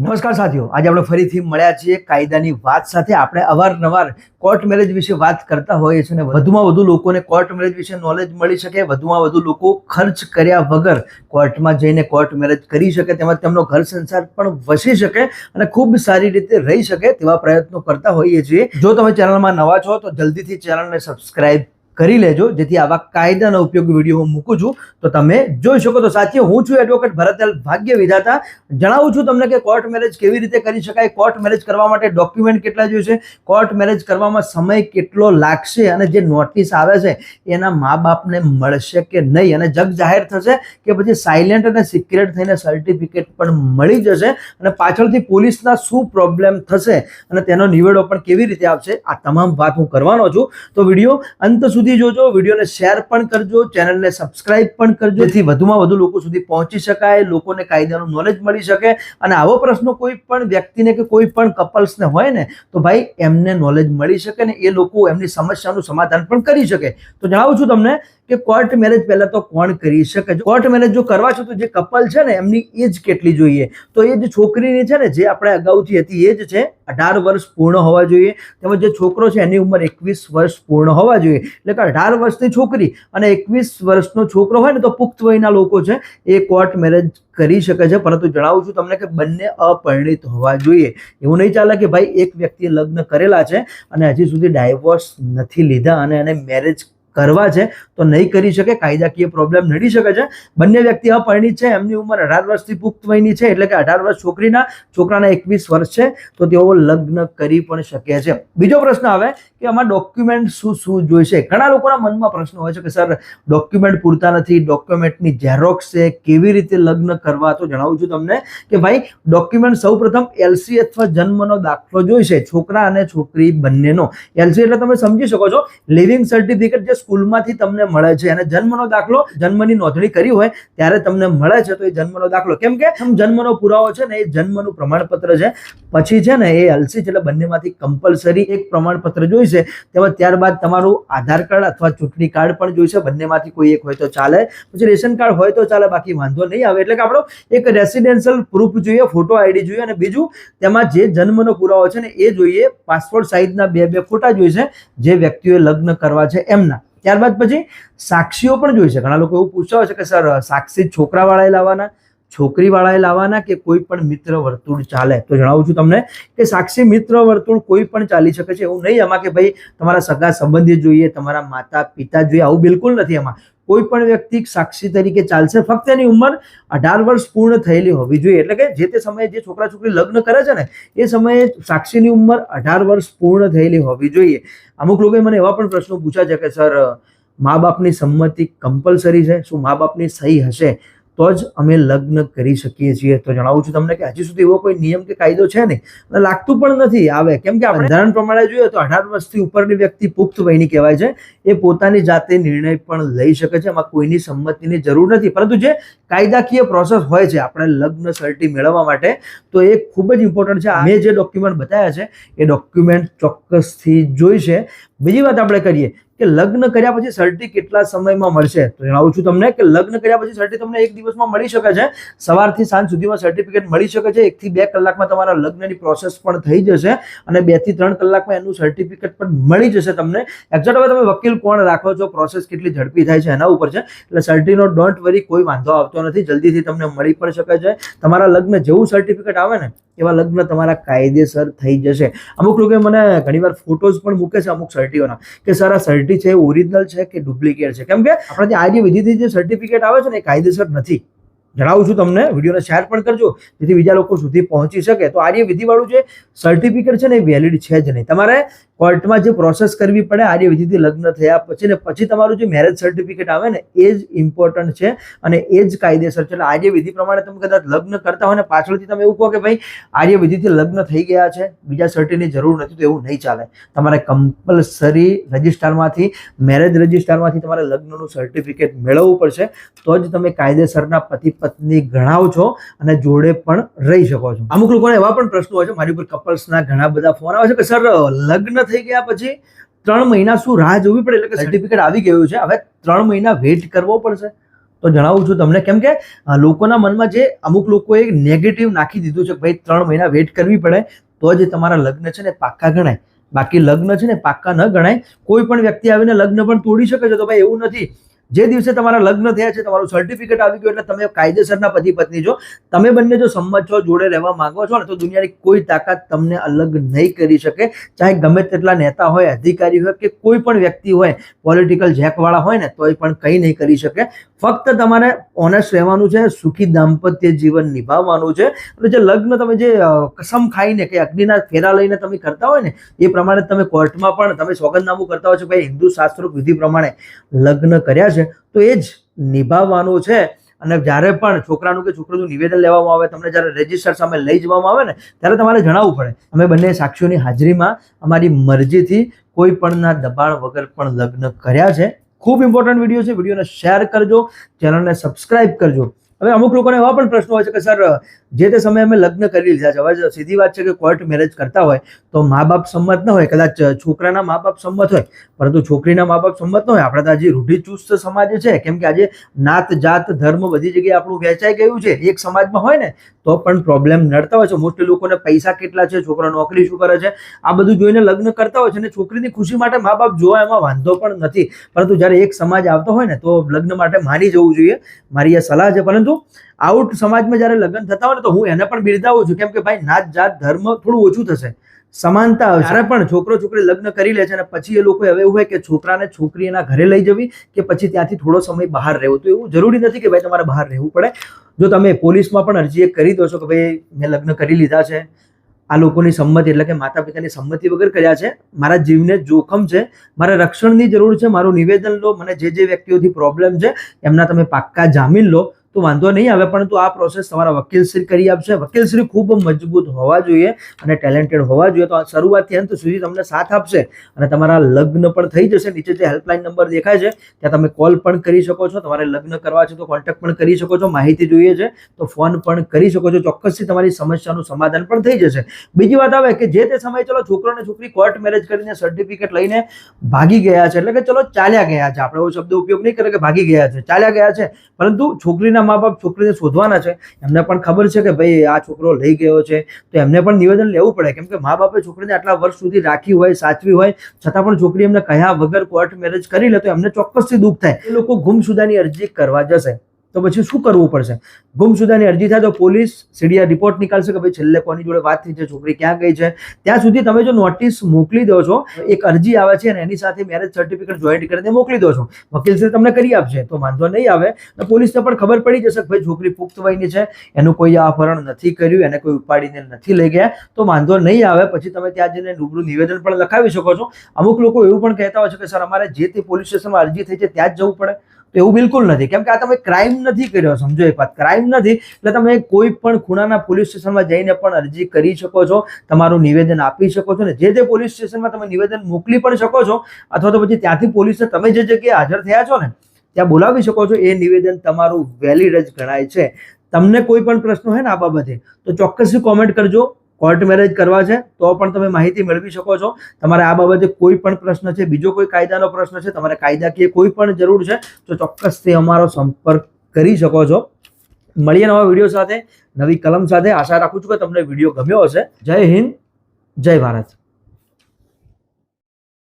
નમસ્કાર સાથીઓ, આજે આપણે ફરીથી મળ્યા છીએ કાયદાની વાત સાથે. આપણે અવારનવાર કોર્ટ મેરેજ વિશે વાત કરતા હોઈએ છીએ અને વધુમાં વધુ લોકોને કોર્ટ મેરેજ વિશે નોલેજ મળી શકે. વધુમાં વધુ લોકો ખર્ચ કર્યા વગર કોર્ટમાં જઈને કોર્ટ મેરેજ કરી શકે, તેમજ તેમનો ઘર સંસાર પણ વસી શકે અને ખૂબ સારી રીતે રહી શકે તેવા પ્રયત્નો કરતા હોઈએ છીએ. જો તમે ચેનલમાં નવા છો, તો જલ્દીથી ચેનલને સબસ્ક્રાઇબ કરી લેજો. જેથી આવા કાયદાનો ઉપયોગી વીડિયો હું મૂકું છું. તો તમે જોઈ શકો તો સાચી હું છું એડવોકેટ ભરતલાલ ભાગ્ય વિધાતા. જણાવું છું તમને કે કોર્ટ મેરેજ કેવી રીતે કરી શકાય, કોર્ટ મેરેજ કરવા માટે ડોક્યુમેન્ટ કેટલા જોઈશે, કોર્ટ મેરેજ કરવામાં સમય કેટલો લાગશે અને જે નોટિસ આવે છે, એના મા બાપને મળશે કે નહીં? અને જગ જાહેર થશે કે પછી સાયલેન્ટ અને સિક્રેટ થઈને સર્ટિફિકેટ પણ મળી જશે અને પાછળથી પોલીસના શું પ્રોબ્લેમ થશે અને તેનો નિવેડો પણ કેવી રીતે આવશે, આ તમામ વાત હું કરવાનો છું. તો વીડિયો અંત સુધી જોજો, વિડીયોને શેર પણ કરજો, ચેનલને સબસ્ક્રાઇબ પણ કરજો, જેથી વધુમાં વધુ લોકો સુધી પહોંચી શકાય, લોકોને કાયદાનું નોલેજ મળી શકે. અને આવો પ્રશ્નો કોઈ પણ વ્યક્તિને કે કોઈ પણ કપલ્સને હોય ને, તો ભાઈ એમને નોલેજ મળી શકે ને એ લોકો એમની સમસ્યાનું સમાધાન પણ કરી શકે. તો જણાવું છું તમને કે કોર્ટ મેરેજ પહેલાં તો કોણ કરી શકે? કોર્ટ મેરેજ જો કરવા છે તો જે કપલ છે ને, એમની એજ કેટલી જોઈએ? તો એ જે છોકરીની છે ને, જે આપણે અગાઉથી હતી, એ જ છે, અઢાર વર્ષ પૂર્ણ હોવા જોઈએ. તેમજ જે છોકરો છે, એની ઉંમર એકવીસ વર્ષ પૂર્ણ હોવા જોઈએ. એટલે કે અઢાર વર્ષની છોકરી અને એકવીસ વર્ષનો છોકરો હોય ને, તો પુખ્ત વયના લોકો છે, એ કોર્ટ મેરેજ કરી શકે છે. પરંતુ જણાવું છું તમને કે બંને અપરિણિત હોવા જોઈએ. એવું નહીં ચાલે કે ભાઈ એક વ્યક્તિએ લગ્ન કરેલા છે અને હજી સુધી ડાયવોર્સ નથી લીધા અને એને મેરેજ કરવા છે, તો નહીં કરી શકે, કાયદાકીય પ્રોબ્લેમ નડી શકે છે. બંને વ્યક્તિ અપરિણિત છે, એમની ઉંમર અઢાર વર્ષથી પુખ્ત વયની છે, એટલે કે અઢાર વર્ષ છોકરીના, છોકરાના એકવીસ વર્ષ છે, તો તેઓ લગ્ન કરી પણ શકે છે. બીજો પ્રશ્ન આવે કે આમાં ડોક્યુમેન્ટ શું શું જોઈશે? ઘણા લોકોના મનમાં પ્રશ્ન હોય છે કે સર ડોક્યુમેન્ટ પૂરતા નથી ડોક્યુમેન્ટની ઝેરોક્સ છે, કેવી રીતે લગ્ન કરવા? તો જણાવું છું તમને કે ભાઈ ડોક્યુમેન્ટ સૌપ્રથમ એલસી અથવા જન્મનો દાખલો જોઈશે, છોકરા અને છોકરી બંનેનો. એલસી એટલે તમે સમજી શકો છો લિવિંગ સર્ટિફિકેટ જે સ્કૂલમાંથી તમને મળે છે અને જન્મનો દાખલો જન્મની નોંધણી કરી હોય ત્યારે તમને મળે છે તો એ જન્મનો દાખલો. કેમ કે જન્મનો પુરાવો છે ને એ જન્મનું પ્રમાણપત્ર છે. પછી છે ને એ એલસી એટલે બંનેમાંથી કમ્પલસરી એક પ્રમાણપત્ર જોઈશે. તેમાં ત્યારબાદ તમારું આધાર કાર્ડ અથવા ચૂંટણી કાર્ડ પણ જોઈશે. બંનેમાંથી કોઈ એક હોય તો ચાલે. પછી રેશન કાર્ડ હોય તો ચાલે, બાકી વાંધો નહીં આવે. એટલે કે આપણો એક રેસિડેન્શિયલ પ્રૂફ જોઈએ ફોટો આઈડી જોઈએ અને બીજું તેમાં જે જન્મનો પુરાવો છે ને એ જોઈએ. પાસપોર્ટ સાઇઝના બે બે ફોટા જોઈશે જે વ્યક્તિઓએ લગ્ન કરવા છે એમના. ત્યારબાદ પછી સાક્ષીઓ પણ જોઈશે ઘણા લોકો એવું પૂછતા હોય છે કે, સર, સાક્ષી છોકરાવાળાએ લાવવાના, છોકરીવાળાએ લાવવાના કે કોઈ પણ મિત્ર વર્તુળ ચાલે? તો જણાવું છું તમને કે સાક્ષી મિત્ર વર્તુળ કોઈ પણ ચાલી શકે છે. એવું નહીં એમાં કે, ભાઈ, તમારા સગા સંબંધી જોઈએ, તમારા માતા પિતા જોઈએ. આવું બિલકુલ નથી એમાં કોઈ પણ વ્યક્તિ સાક્ષી તરીકે ચાલશે. ફક્ત એની ઉંમર અઢાર વર્ષ પૂર્ણ થયેલી હોવી જોઈએ. એટલે કે જે તે સમયે જે છોકરા છોકરી લગ્ન કરે છે ને, એ સમયે સાક્ષીની ઉંમર અઢાર વર્ષ પૂર્ણ થયેલી હોવી જોઈએ. અમુક લોકોએ મને એવા પણ પ્રશ્નો પૂછ્યા છે કે, સર, મા બાપની સંમતિ કમ્પલસરી છે? શું મા બાપની સહી હશે? તો જ અમે લગ્ન કરી શકીએ છીએ. તો જણાવું છું તમને કે હજી સુધી એવો કોઈ નિયમ કે કાયદો છે નહીં. અને લાગતું પણ નથી આવે. કેમ કે બંધારણ પ્રમાણે જોઈએ તો અઢાર વર્ષથી ઉપરની વ્યક્તિ પુખ્ત વયની કહેવાય છે. એ પોતાની જાતે નિર્ણય પણ લઈ શકે છે. એમાં કોઈની સંમતિની જરૂર નથી. પરંતુ જે કાયદાકીય પ્રોસેસ હોય છે આપણે લગ્ન સર્ટી મેળવવા માટે, તો એ ખૂબ જ ઇમ્પોર્ટન્ટ છે. મેં જે ડોક્યુમેન્ટ બતાવ્યા છે, એ ડોક્યુમેન્ટ ચોક્કસથી જોઈશે. બીજી વાત આપણે કરીએ કે લગ્ન કર્યા પછી સર્ટી કેટલા સમયમાં મળશે? તો જણાવું છું તમને કે લગ્ન કર્યા પછી સર્ટી તમને એક દિવસમાં મળી શકે છે. સવારથી સાંજ સુધીમાં સર્ટિફિકેટ મળી શકે છે. એકથી બે કલાકમાં તમારા લગ્નની પ્રોસેસ પણ થઈ જશે અને બેથી ત્રણ કલાકમાં એનું સર્ટિફિકેટ પણ મળી જશે તમને. એક્ઝેક્ટ હવે તમે વકીલ કોણ રાખો છો? પ્રોસેસ કેટલી ઝડપી થાય છે એના ઉપર છે. એટલે સર્ટીનો ડોન્ટ વરી કોઈ વાંધો આવતો નથી. જલ્દીથી તમને મળી પણ શકે છે. તમારા લગ્ન જેવું સર્ટિફિકેટ આવે ને, એવા લગ્ન તમારા કાયદેસર થઈ જશે. અમુક લોકો મને ઘણીવાર ફોટોઝ પણ મૂકે છે અમુક સર્ટીઓના કે સર, આ સર્ટી છે ઓરિજિનલ છે કે ડુપ્લિકેટ છે? કેમ કે આપણે જે આઈડી વિધિથી જે સર્ટિફિકેટ આવે છે ને, એ કાયદેસર નથી. જણાવું છું તમને, વિડીયોને શેર પણ કરજો, જેથી બીજા લોકો સુધી પહોંચી શકે. તો આર્ય વિધિવાળું જે સર્ટિફિકેટ છે ને, એ વેલિડ છે જ નહીં. તમારે કોર્ટમાં જે પ્રોસેસ કરવી પડે આર્ય વિધિથી લગ્ન થયા પછી ને, પછી તમારું જે મેરેજ સર્ટિફિકેટ આવે ને, એ જ ઇમ્પોર્ટન્ટ છે અને એ જ કાયદેસર છે. એટલે આર્ય વિધિ પ્રમાણે તમે કદાચ લગ્ન કરતા હોય ને, પાછળથી તમે એવું કહો કે ભાઈ આર્ય વિધિથી લગ્ન થઈ ગયા છે, બીજા સર્ટિની જરૂર નથી, તો એવું નહીં ચાલે. તમારે કમ્પલસરી રજિસ્ટારમાંથી મેરેજ રજિસ્ટારમાંથી તમારે લગ્નનું સર્ટિફિકેટ મેળવવું પડશે. તો જ તમે કાયદેસરના પતિ પત્ની ગણાવ છો અને જોડે પણ રહી શકો છો. અમુક લોકોને એવા પણ પ્રશ્નો હોય છે, મારી ઉપર કપલ્સના ઘણા બધા ફોન આવે છે કે, સર, લગ્ન થઈ ગયા પછી ત્રણ મહિના શું રાહ જોવી પડે? એટલે કે સર્ટિફિકેટ આવી ગયું છે. હવે ત્રણ મહિના વેઇટ કરવો પડશે. તો જણાવું છું તમને, કેમ કે લોકોના મનમાં જે અમુક લોકોએ નેગેટિવ નાખી દીધું છે ભાઈ, ત્રણ મહિના વેઇટ કરવી પડે, તો જ તમારા લગ્ન છે ને પાક્કા ગણાય. બાકી લગ્ન છે ને પાક્કા ન ગણાય. કોઈ પણ વ્યક્તિ આવીને લગ્ન પણ તોડી શકે છે, તો ભાઈ, એવું નથી. જે દિવસે તમારા લગ્ન થયા છે, તમારું સર્ટિફિકેટ આવી ગયું એટલે તમે કાયદેસરના પતિ પત્ની છો. તમે બંને જો સંમત છો, જોડે રહેવા માંગો છો ને, તો દુનિયાની કોઈ તાકાત તમને અલગ નહીં કરી શકે. ચાહે ગમે તેટલા નેતા હોય, અધિકારી હોય કે કોઈ પણ વ્યક્તિ હોય પોલિટિકલ જેકવાળા હોય ને, તોય પણ કંઈ નહીં કરી શકે. ફક્ત તમારે ઓનેસ્ટ રહેવાનું છે, સુખી દાંપત્ય જીવન નિભાવવાનું છે. અને જે લગ્ન તમે જે કસમ ખાઈને કે અગ્નિના ફેરા લઈને તમે કરતા હોય ને, એ પ્રમાણે તમે કોર્ટમાં પણ તમે સોગંદનામું કરતા હોય છો ભાઈ હિન્દુ શાસ્ત્રોક વિધિ પ્રમાણે લગ્ન કર્યા છે. તો એ જ નિભાવવાનું છે. અને જ્યારે પણ છોકરાનું કે છોકરીનું નિવેદન લેવામાં આવે, તમને જ્યારે રજિસ્ટર સામે લઈ જવામાં આવે ને, ત્યારે તમારે જણાવવું પડે. અમે બંને સાક્ષીઓની હાજરીમાં અમારી મરજીથી કોઈ પણના દબાણ વગર પણ લગ્ન કર્યા છે. ખૂબ ઇમ્પોર્ટન્ટ વીડિયો છે. વિડીયોને શેર કરજો. ચેનલને સબસ્ક્રાઇબ કરજો. હવે અમુક લોકોને એવા પણ પ્રશ્નો હોય છે કે, સર, જે તે સમયે અમે લગ્ન કરી લીધા છે. હવે સીધી વાત છે કે કોર્ટ મેરેજ કરતા હોય, તો મા બાપ સંમત ન હોય. કદાચ છોકરાના મા બાપ સંમત હોય, પરંતુ છોકરીના મા બાપ સંમત ન હોય. આપણે તો હજી રૂઢિચુસ્ત સમાજ છે. કેમ કે આજે નાત, જાત, ધર્મ બધી જગ્યાએ આપણું વહેંચાઈ ગયું છે. એક સમાજમાં હોય ને, તો પણ પ્રોબ્લેમ નડતા હોય છે. મોસ્ટલી લોકોને પૈસા કેટલા છે, છોકરા નોકરી શું કરે છે, આ બધું જોઈને લગ્ન કરતા હોય છે અને છોકરીની ખુશી માટે મા બાપ જોવા એમાં વાંધો પણ નથી. પરંતુ જ્યારે એક સમાજ આવતો હોય ને, તો લગ્ન માટે માની જવું જોઈએ. મારી એ સલાહ છે. પરંતુ આઉટ સમાજમાં જ્યારે લગ્ન થતા હોય ને તો હું એને પણ બિરદાવું છું. કેમ કે ભાઈ નાત જાત ધર્મ થોડું ઓછું થશે. સમાનતા જ્યારે પણ છોકરો છોકરી લગ્ન કરી લે છે અને પછી એ લોકો હવે એવું હોય કે છોકરાને છોકરી એના ઘરે લઈ જવી કે પછી ત્યાંથી થોડો સમય બહાર રહેવું. તો એવું જરૂરી નથી કે ભાઈ તમારે બહાર રહેવું પડે. જો તમે પોલીસમાં પણ અરજી એક કરી દો છો કે ભાઈ મેં લગ્ન કરી લીધા છે. આ લોકોની સંમતિ એટલે કે માતા પિતાની સંમતિ વગર કર્યા છે. મારા જીવને જોખમ છે. મારે રક્ષણની જરૂર છે. મારું નિવેદન લો. મને જે જે વ્યક્તિઓથી પ્રોબ્લેમ છે એમના તમે પાક્કા જામીન લો. તો વાંધો નહીં આવે પરંતુ આ પ્રોસેસ તમારા વકીલશ્રી કરી આપશે વકીલશ્રી ખૂબ મજબૂત હોવા જોઈએ અને ટેલેન્ટેડ હોવા જોઈએ. તો આ શરૂઆતથી અંત સુધી તમને સાથ આપશે અને તમારા લગ્ન પણ થઈ જશે. નીચે જે હેલ્પલાઇન નંબર દેખાય છે, ત્યાં તમે કોલ પણ કરી શકો છો. તમારે લગ્ન કરવા છે તો કોન્ટેક્ટ પણ કરી શકો છો. માહિતી જોઈએ છે તો ફોન પણ કરી શકો છો. ચોક્કસથી તમારી સમસ્યાનું સમાધાન પણ થઈ જશે. બીજી વાત આવે કે જે તે સમયે ચલો છોકરો અને છોકરી કોર્ટ મેરેજ કરીને સર્ટિફિકેટ લઈને ભાગી ગયા છે. એટલે કે ચલો ચાલ્યા ગયા છે. આપણે એવો શબ્દ ઉપયોગ નહીં કરે કે ભાગી ગયા છે. ચાલ્યા ગયા છે. પરંતુ છોકરીના મા બાપ છોકરીને શોધવાના છે, એમને પણ ખબર છે કે ભાઈ આ છોકરો લઈ ગયો છે, તો એમને પણ નિવેદન લેવું પડે. કેમ કે મા બાપે છોકરીને આટલા વર્ષ સુધી રાખી હોય, સાચવી હોય, છતાં પણ છોકરી એમને કહ્યા વગર કોર્ટ મેરેજ કરી લે તો એમને ચોક્કસથી દુઃખ થાય. એ લોકો ગુમસુદાની અરજી કરવા જશે. તો પછી શું કરવું પડશે? ગુમસુદાની અરજી થાય તો પોલીસ સીડીઆર રિપોર્ટ નીકાળશે કે ભાઈ છેલ્લે કોની જોડે વાત થઈ છે, છોકરી ક્યાં ગઈ છે? ત્યાં સુધી તમે જો નોટિસ મોકલી દો છો, એક અરજી આવે છે અને એની સાથે મેરેજ સર્ટિફિકેટ જોઈન્ટ કરીને મોકલી દો છો. વકીલ વકીલશ્રી તમને કરી આપશે, તો વાંધો નહીં આવે. અને પોલીસને પણ ખબર પડી જશે કે ભાઈ છોકરી પુખ્ત વયની છે, એનું કોઈ અપહરણ નથી કર્યું, એને કોઈ ઉપાડીને નથી લઈ ગયા, તો વાંધો નહીં આવે. પછી તમે ત્યાં જઈને રૂબરૂ નિવેદન પણ લખાવી શકો છો. અમુક લોકો એવું પણ કહેતા હોય છે કે, સર, અમારે જે તે પોલીસ સ્ટેશનમાં અરજી થઈ છે, ત્યાં જ જવું પડે. તો એવું બિલકુલ નથી. કેમ કે આ તમે ક્રાઇમ નથી કર્યો, સમજો એક વાત. ક્રાઇમ નથી, એટલે તમે કોઈ પણ ખૂણાના પોલીસ સ્ટેશનમાં જઈને પણ અરજી કરી શકો છો, તમારું નિવેદન આપી શકો છો ને જે તે પોલીસ સ્ટેશનમાં તમે નિવેદન મોકલી પણ શકો છો, અથવા તો પછી ત્યાંથી પોલીસને તમે જે જગ્યાએ હાજર થયા છો ને, ત્યાં બોલાવી શકો છો. એ નિવેદન તમારું વેલિડ જ ગણાય છે. તમને કોઈ પણ પ્રશ્ન હોય ને આ બાબતે, તો ચોક્કસથી કોમેન્ટ કરજો. કોર્ટ મેરેજ કરવા છે, તો પણ તમે માહિતી મેળવી શકો છો. તમારે આ બાબતે કોઈ પણ પ્રશ્ન છે, બીજો કોઈ કાયદાનો પ્રશ્ન છે, તમારે કાયદાકીય કોઈ પણ જરૂર છે, તો ચોક્કસથી અમારો સંપર્ક કરી શકો છો. મળીએ નવા વીડિયો સાથે, નવી કલમ સાથે. આશા રાખું છું કે તમને વીડિયો ગમ્યો હશે. જય હિન્દ, જય ભારત.